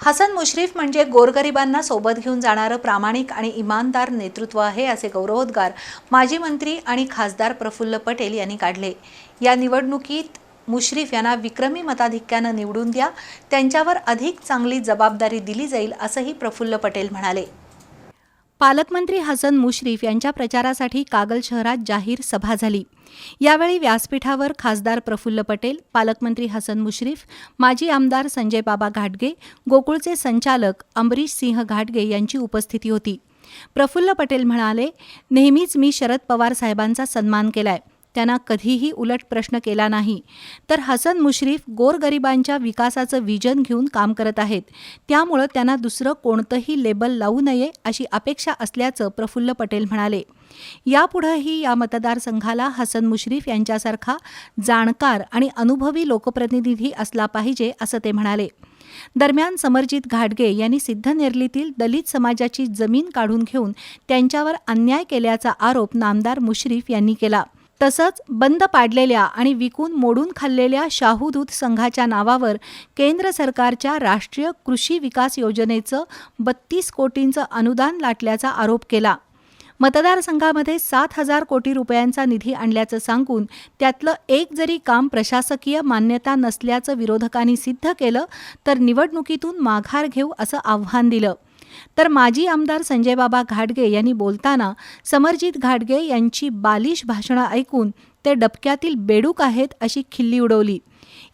हसन मुश्रीफ म्हणजे गोरगरिबांना सोबत घेऊन जाणारं प्रामाणिक आणि इमानदार नेतृत्व आहे असे गौरवोद्गार माजी मंत्री आणि खासदार प्रफुल्ल पटेल यांनी काढले. या निवडणुकीत मुश्रीफ यांना विक्रमी मताधिक्यानं निवडून द्या त्यांच्यावर अधिक चांगली जबाबदारी दिली जाईल असंही प्रफुल्ल पटेल म्हणाले. पालकमंत्री हसन मुश्रीफ यांच्या प्रचारासाठी कागल शहरात जाहीर सभा झाली. यावेळी व्यासपीठावर खासदार प्रफुल्ल पटेल पालकमंत्री हसन मुश्रीफ माजी आमदार संजय बाबा घाटगे गोकुळचे संचालक अमरीश सिंह घाटगे यांची उपस्थिती होती. प्रफुल्ल पटेल म्हणाले नेहमीच मी शरद पवार साहेबांचा सन्मान केलाय. त्यांना कधीही उलट प्रश्न केला नाही. तर हसन मुश्रीफ गोरगरिबांच्या विकासाचं विजन घेऊन काम करत आहेत. त्यामुळं त्यांना दुसरं कोणतंही लेबल लावू नये अशी अपेक्षा असल्याचं प्रफुल्ल पटेल म्हणाले. यापुढंही या मतदारसंघाला हसन मुश्रीफ यांच्यासारखा जाणकार आणि अनुभवी लोकप्रतिनिधी असला पाहिजे असं ते म्हणाले. दरम्यान समरजित घाटगे यांनी सिद्धनेरलीतील दलित समाजाची जमीन काढून घेऊन त्यांच्यावर अन्याय केल्याचा आरोप नामदार मुश्रीफ यांनी केला. तसंच बंद पाडलेल्या आणि विकून मोडून खाल्लेल्या शाहू दूध संघाच्या नावावर केंद्र सरकारच्या राष्ट्रीय कृषी विकास योजनेचं बत्तीस कोटींचं अनुदान लाटल्याचा आरोप केला. मतदारसंघामध्ये सात हजार कोटी रुपयांचा निधी आणल्याचं सांगून त्यातलं एक जरी काम प्रशासकीय मान्यता नसल्याचं विरोधकांनी सिद्ध केलं तर निवडणुकीतून माघार घेऊ असं आव्हान दिलं. तर माजी आमदार संजयबाबा घाटगे यांनी बोलताना समरजित घाटगे यांची बालिश भाषणं ऐकून ते डबक्यातील बेडूक आहेत अशी खिल्ली उडवली.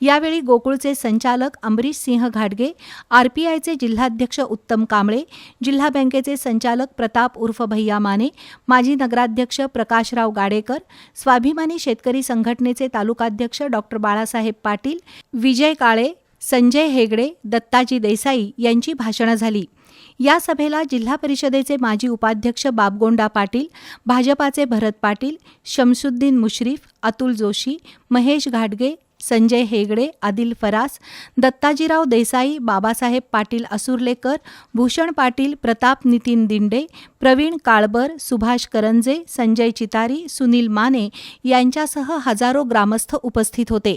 यावेळी गोकुळचे संचालक अमरीश सिंह घाटगे आरपीआयचे जिल्हाध्यक्ष उत्तम कांबळे जिल्हा बँकेचे संचालक प्रताप उर्फ भैया माने माजी नगराध्यक्ष प्रकाशराव गाडेकर स्वाभिमानी शेतकरी संघटनेचे तालुकाध्यक्ष डॉक्टर बाळासाहेब पाटील विजय काळे संजय हेगडे दत्ताजी देसाई यांची भाषणं झाली. या सभेला जिल्हा परिषदेचे माजी उपाध्यक्ष बाबगोंडा पाटील भाजपाचे भरत पाटील शमसुद्दीन मुश्रीफ अतुल जोशी महेश घाटगे संजय हेगडे आदिल फरास दत्ताजीराव देसाई बाबासाहेब पाटील असुर्लेकर भूषण पाटील प्रताप नितीन दिंडे प्रवीण काळबर सुभाष करंजे संजय चितारी सुनील माने यांच्यासह हजारो ग्रामस्थ उपस्थित होते.